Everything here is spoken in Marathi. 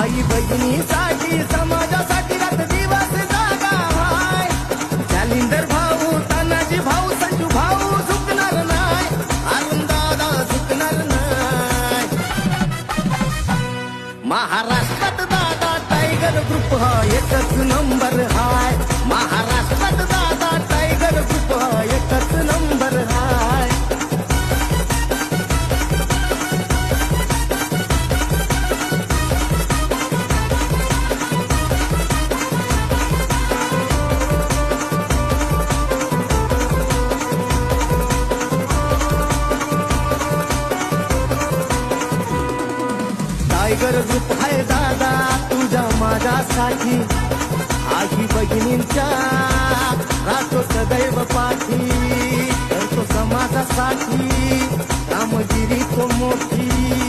आई बहिणीसाठी समाजासाठी रात दिवस जागा हाय. जालिंदर भाऊ तानाजी भाऊ संजू भाऊ झुकणार नाही. अरुण दादा झुकणार नाही. महाराष्ट्रात दादा टायगर ग्रुप हा एकच नंबर हाय. टायगर ग्रुप आहे दादा तुझ्या माझ्यासाठी. आई बहिणींच्या राहतो सदैव पाठी करतो समाजासाठी कामगिरी तो मोठी